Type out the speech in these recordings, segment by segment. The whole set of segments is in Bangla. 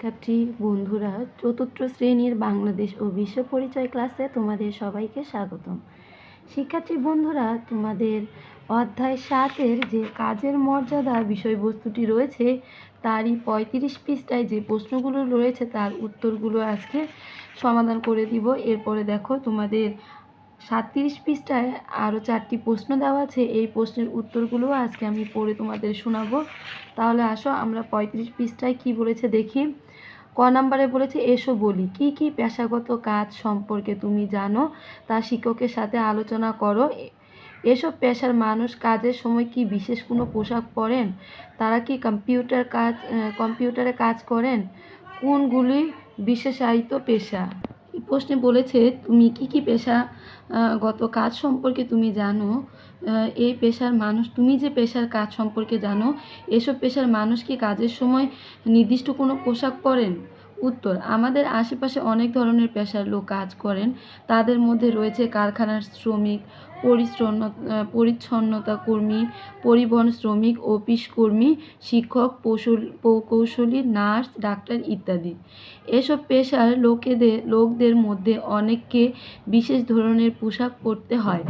শিক্ষার্থী, বন্ধুরা, চতুর্থ শ্রেণির বাংলাদেশ ও বিশ্ব পরিচয় ক্লাসে তোমাদের সবাইকে স্বাগতম। শিক্ষার্থী, বন্ধুরা, তোমাদের অধ্যায় সাতের যে কাজের মর্যাদা বিষয়বস্তুটি রয়েছে, তারই পঁয়ত্রিশ পৃষ্ঠায় যে প্রশ্নগুলো রয়েছে, তার উত্তরগুলো আজকে সমাধান করে দিব। এরপরে দেখো, তোমাদের সাতত্রিশ পৃষ্ঠায় আরও চারটি প্রশ্ন দেওয়া আছে। এই প্রশ্নের উত্তরগুলো আজকে আমি পড়ে তোমাদের শোনাবো। তাহলে আসো, আমরা পঁয়ত্রিশ পৃষ্ঠায় কি বলেছে দেখি। ক নাম্বারে বলেছে, এসো বলি, কি কি পেশাগত কাজ সম্পর্কে তুমি জানো তা শিক্ষকের সাথে আলোচনা করো। এসব পেশার মানুষ কাজের সময় কি বিশেষ কোনো পোশাক পরেন? তারা কি কম্পিউটার কাজ কম্পিউটারে কাজ করেন? কোনগুলি বিশেষায়িত পেশা? এই প্রশ্নে বলেছে, তুমি কি কি পেশা গত কাজ সম্পর্কে তুমি জানো? এই পেশার মানুষ, তুমি যে পেশার কাজ সম্পর্কে জানো? এসব পেশার মানুষ কি কাজের সময় নির্দিষ্ট কোনো পোশাক পরেন? উত্তর, আমাদের আশেপাশে অনেক ধরনের পেশার লোক কাজ করেন। তাদের মধ্যে রয়েছে কারখানার শ্রমিক পরিচ্ছন্ন পরিচ্ছন্নতা কর্মী, পরিবহন শ্রমিক, অফিস কর্মী, শিক্ষক প্রকৌশলী নার্স, ডাক্তার ইত্যাদি। এসব পেশার লোকেদের, লোকদের মধ্যে অনেককে বিশেষ ধরনের পোশাক পরতে হয়।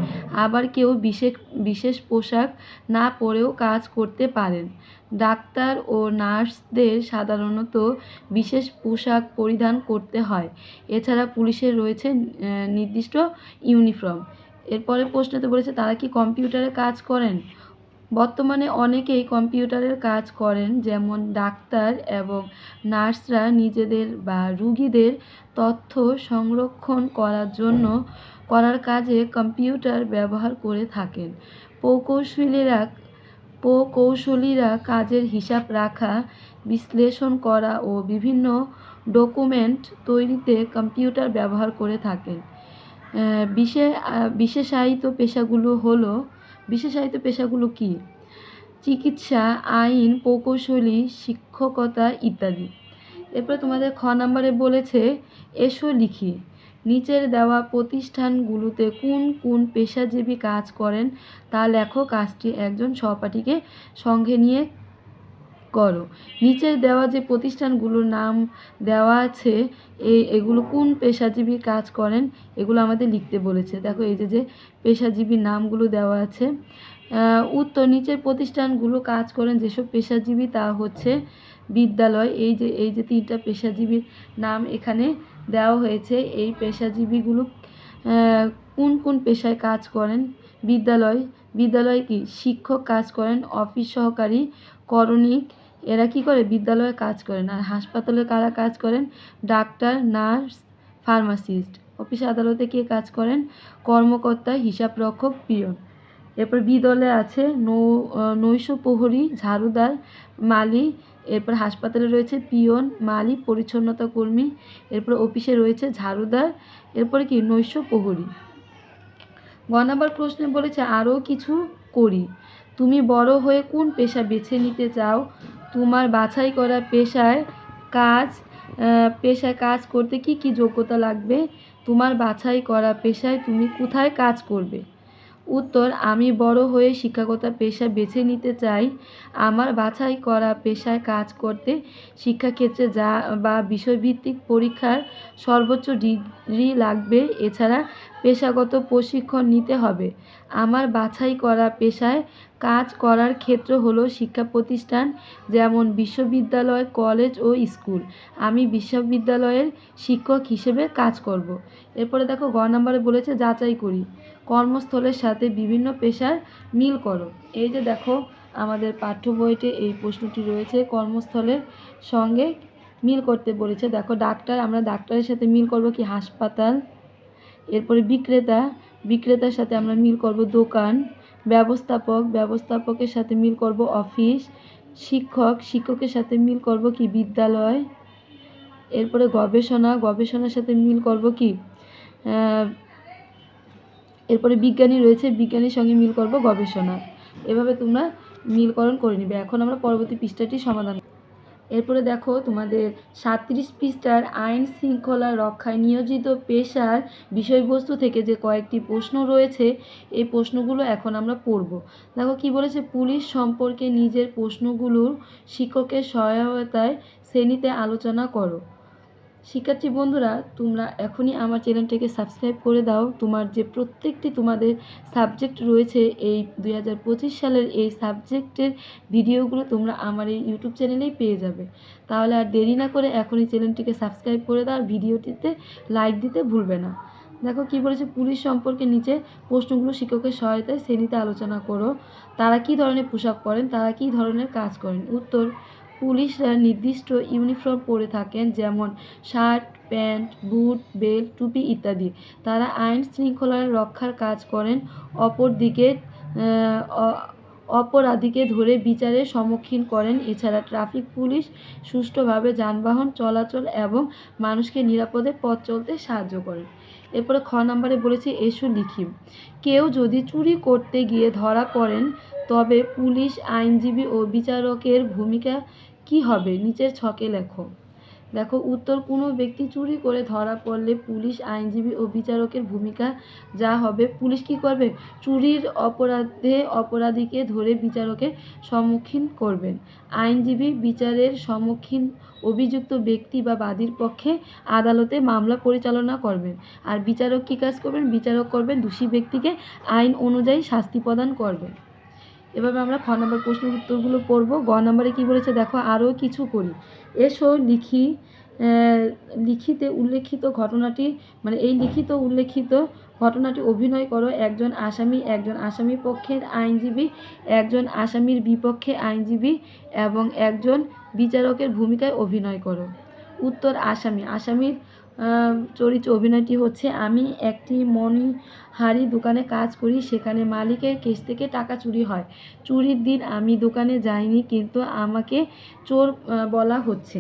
আবার কেউ বিশেষ বিশেষ পোশাক না পরেও কাজ করতে পারেন। ডাক্তার ও নার্সদের সাধারণত বিশেষ পোশাক পরিধান করতে হয়। এছাড়া পুলিশের রয়েছে নির্দিষ্ট ইউনিফর্ম। এরপরে প্রশ্নতে বলেছে, তারা কি কম্পিউটারে কাজ করেন? বর্তমানে অনেকেই কম্পিউটারের কাজ করেন, যেমন ডাক্তার এবং নার্সরা নিজেদের বা রুগীদের তথ্য সংরক্ষণ করার জন্য করার কাজে কম্পিউটার ব্যবহার করে থাকেন। প্রকৌশলীরা প্রকৌশলীরা কাজের হিসাব রাখা, বিশ্লেষণ করা ও বিভিন্ন ডকুমেন্ট তৈরিতে কম্পিউটার ব্যবহার করে থাকেন। বিশে বিশেষায়িত পেশাগুলো হলো, বিশেষায়িত পেশাগুলো কি? চিকিৎসা, আইন, প্রকৌশলী, শিক্ষকতা ইত্যাদি। এরপরে তোমাদের খ নাম্বারে বলেছে, এসো লিখি, নিচের দেওয়া প্রতিষ্ঠানগুলোতে কোন কোন পেশাজীবী কাজ করেন, তা লেখো কাজটি একজন সহপাঠীকে সঙ্গে নিয়ে করো। নিচের দেওয়া যে প্রতিষ্ঠানগুলোর নাম দেওয়া আছে এই এগুলো কোন পেশাজীবী কাজ করেন, এগুলো আমাদের লিখতে বলেছে। দেখো এই যে যে পেশাজীবী নামগুলো দেওয়া আছে উত্তর নিচের প্রতিষ্ঠানগুলো কাজ করেন যেসব পেশাজীবী তা হচ্ছে বিদ্যালয়। এই যে এই যে তিনটা পেশাজীবীর নাম এখানে দেওয়া হয়েছে, এই পেশাজীবীগুলো কোন কোন পেশায় কাজ করেন? বিদ্যালয়। বিদ্যালয়ে কি? শিক্ষক কাজ করেন, অফিস সহকারী, করণিক এরা কি করে? বিদ্যালয়ে কাজ করেন। আর হাসপাতালে কারা কাজ করেন? Doctor, nurse, pharmacist. অফিস আদালতে কে কাজ করেন? কর্মকর্তা, হিসাবরক্ষক, পিয়ন। এরপর বি দলে আছে নৌ নৈশ প্রহরী, ঝাড়ুদার মালি। এরপর হাসপাতালে রয়েছে পিয়ন, মালি, পরিচ্ছন্নতা কর্মী। এরপর অফিসে রয়েছে ঝাড়ুদার। এরপরে কি? নৈশ প্রহরী। গ নাম্বার প্রশ্নে বলেছে, আরও কিছু করি। তুমি বড় হয়ে কোন পেশা বেছে নিতে চাও? তোমার বাছাই করা পেশায় কাজ পেশায় কাজ করতে কি কি যোগ্যতা লাগবে? তোমার বাছাই করা পেশায় তুমি কোথায় কাজ করবে? উত্তর, আমি বড় হয়ে শিক্ষকতা পেশা বেছে নিতে চাই। আমার বাছাই করা পেশায় কাজ করতে শিক্ষাক্ষেত্রে যা বা বিষয়ভিত্তিক পরীক্ষার সর্বোচ্চ ডিগ্রি লাগবে। এছাড়া পেশাগত প্রশিক্ষণ নিতে হবে। আমার বাছাই করা পেশায় কাজ করার ক্ষেত্র হলো শিক্ষা প্রতিষ্ঠান, যেমন বিশ্ববিদ্যালয়, কলেজ ও স্কুল। আমি বিশ্ববিদ্যালয়ের শিক্ষক হিসেবে কাজ করব। এরপরে দেখো গ নম্বরে বলেছে, যাচাই করি। কর্মস্থলের সাথে বিভিন্ন পেশার মিল করো। এই যে দেখো, আমাদের পাঠ্য বইতে এই প্রশ্নটি রয়েছে, কর্মস্থলের সঙ্গে মিল করতে বলেছে। দেখো, ডাক্তার, আমরা ডাক্তারের সাথে মিল করব কি? হাসপাতাল, এরপরে বিক্রেতা, বিক্রেতার সাথে আমরা মিল করব দোকান, ব্যবস্থাপক, ব্যবস্থাপকের সাথে মিল করব অফিস, শিক্ষক, শিক্ষকের সাথে মিল করব কি? বিদ্যালয়, এরপরে গবেষণা, গবেষণার সাথে মিল করব কি? এরপরে বিজ্ঞানী রয়েছে, বিজ্ঞানীর সঙ্গে মিল করব গবেষণা। এভাবে তোমরা মিলকরণ করে নিবে। এখন আমরা পরবর্তী পৃষ্ঠাটি সমাধান এরপরে দেখো তোমাদের সাতত্রিশ পৃষ্ঠার আইন শৃঙ্খলা রক্ষায় নিয়োজিত পেশার বিষয়বস্তু থেকে যে কয়েকটি প্রশ্ন রয়েছে, এই প্রশ্নগুলো এখন আমরা পড়ব। দেখো কি বলেছে, পুলিশ সম্পর্কে নিজের প্রশ্নগুলোর শিক্ষকের সহায়তায় শ্রেণীতে আলোচনা করো। শিক্ষার্থী বন্ধুরা, তোমরা এখনই আমার চ্যানেলটাকে সাবস্ক্রাইব করে দাও। তোমার যে প্রত্যেকটি তোমাদের সাবজেক্ট রয়েছে এই দুই হাজার পঁচিশ সালের এই সাবজেক্টের ভিডিওগুলো তোমরা আমার এই ইউটিউব চ্যানেলেই পেয়ে যাবে। তাহলে আর দেরি না করে এখনই চ্যানেলটিকে সাবস্ক্রাইব করে দাও ভিডিওটিতে লাইক দিতে ভুলবে না। দেখো কি বলেছে, পুলিশ সম্পর্কে নিচে প্রশ্নগুলো শিক্ষকের সহায়তায় শ্রেণীতে আলোচনা করো। তারা কি ধরনের পোশাক পরেন? তারা কি ধরনের কাজ করেন? উত্তর পুলিশরা নির্দিষ্ট ইউনিফর্ম পরে থাকেন, যেমন শার্ট, প্যান্ট, বুট, বেল্ট, টুপি ইত্যাদি। তারা আইন শৃঙ্খলা রক্ষার কাজ করেন, অপরদিকে অপরাধীকে ধরে বিচারের সম্মুখীন করেন। এছাড়া ট্রাফিক পুলিশ সুষ্ঠুভাবে যানবাহন চলাচল এবং মানুষকে নিরাপদে পথ চলতে সাহায্য করেন এরপরে খ নম্বরে বলেছে, এসু লিখি কেউ যদি চুরি করতে গিয়ে ধরা পড়েন, তবে পুলিশ আইনজীবী ও বিচারকের ভূমিকা কি হবে? নিচের ছকে লেখো। দেখো, উত্তর, কোনো ব্যক্তি চুরি করে ধরা পড়লে পুলিশ, আইনজীবী ও বিচারকের ভূমিকা যা হবে। পুলিশ কি করবে? চুরির অপরাধে অপরাধীকে ধরে বিচারকের সম্মুখীন করবেন আইনজীবী, বিচারের সম্মুখীন অভিযুক্ত ব্যক্তি বা বাদীর পক্ষে আদালতে মামলা পরিচালনা করবেন। আর বিচারক কী কাজ করবেন? বিচারক করবেন, দোষী ব্যক্তিকে আইন অনুযায়ী শাস্তি প্রদান করবেন। এভাবে আমরা খ নম্বর প্রশ্নের উত্তরগুলো পড়ব। গ নম্বরে কী বলেছে? দেখো, আরও কিছু করি। এসো, লিখি লিখিতে উল্লেখিত ঘটনাটি মানে এই লিখিত উল্লেখিত ঘটনাটি অভিনয় করো। একজন আসামি একজন আসামি পক্ষের আইনজীবী, একজন আসামির বিপক্ষে আইনজীবী এবং একজন বিচারকের ভূমিকায় অভিনয় করো। উত্তর, আসামি। আসামির চরিত্র অভিনয়টি হচ্ছে, আমি একটি মণিহারি দোকানে কাজ করি, সেখানে মালিকের কেস থেকে টাকা চুরি হয়। চুরির দিন আমি দোকানে যাইনি, কিন্তু আমাকে চোর বলা হচ্ছে।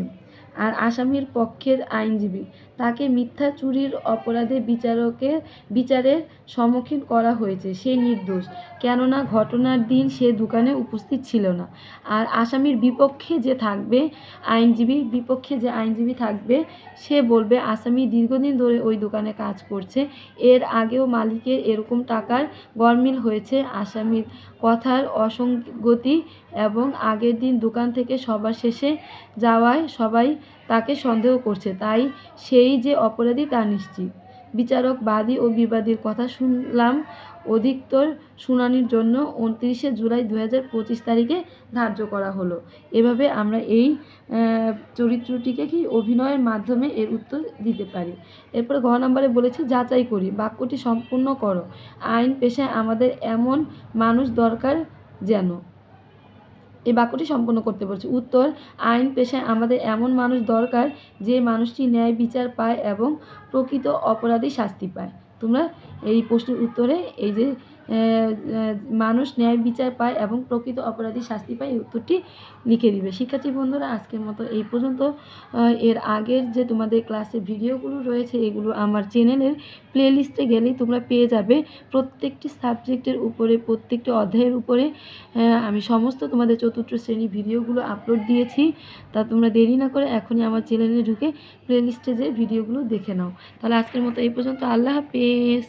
আর আসামির পক্ষের আইনজীবী। তাকে মিথ্যা চুরির অপরাধে বিচারকের বিচারের সম্মুখীন করা হয়েছে, সে নির্দোষ। কেননা ঘটনার দিন সে দোকানে উপস্থিত ছিল না। আর আসামির বিপক্ষে যে থাকবে আইনজীবী বিপক্ষে যে আইনজীবী থাকবে, সে বলবে, আসামি দীর্ঘদিন ধরে ওই দোকানে কাজ করছে। এর আগেও মালিকের এরকম টাকার গরমিল হয়েছে। আসামির কথার অসঙ্গতি এবং আগের দিন দোকান থেকে সবার শেষে যাওয়ায় সবাই তাকে সন্দেহ করছে, তাই সেই যে অপরাধী তা নিশ্চিত। বিচারক বাদী ও বিবাদীর কথা শুনলাম অধিকতর শুনানির জন্য উনত্রিশে জুলাই দু হাজার পঁচিশ তারিখে ধার্য করা হলো। এভাবে আমরা এই চরিত্রটিকে কি অভিনয়ের মাধ্যমে এর উত্তর দিতে পারি? এরপরে ঘ নম্বরে বলেছে, যাচাই করি, বাক্যটি সম্পূর্ণ করো। আইন পেশায় আমাদের এমন মানুষ দরকার যেন এই বাক্যটি সম্পন্ন করতে বলছে। উত্তর, আইন, পেশায় আমাদের এমন মানুষ দরকার যে মানুষটি ন্যায় বিচার পায় এবং প্রকৃত অপরাধী শাস্তি পায়। তোমরা এই প্রশ্নের উত্তরে এই যে মানুষ ন্যায় বিচার পায় এবং প্রকৃত অপরাধী শাস্তি পায়, এই উত্তরটি লিখে দিবে। শিক্ষার্থী বন্ধুরা, আজকের মতো এই পর্যন্ত। এর আগের যে তোমাদের ক্লাসের ভিডিওগুলো রয়েছে, এগুলো আমার চ্যানেলের প্লেলিস্টে গেলেই তোমরা পেয়ে যাবে। প্রত্যেকটি সাবজেক্টের উপরে, প্রত্যেকটি অধ্যায়ের উপরে আমি সমস্ত তোমাদের চতুর্থ শ্রেণি ভিডিওগুলো আপলোড দিয়েছি। তা তোমরা দেরি না করে এখনই আমার চ্যানেলে ঢুকে প্লেলিস্টে যে ভিডিওগুলো দেখে নাও। তাহলে আজকের মতো এই পর্যন্ত। আল্লাহ হাফেজ।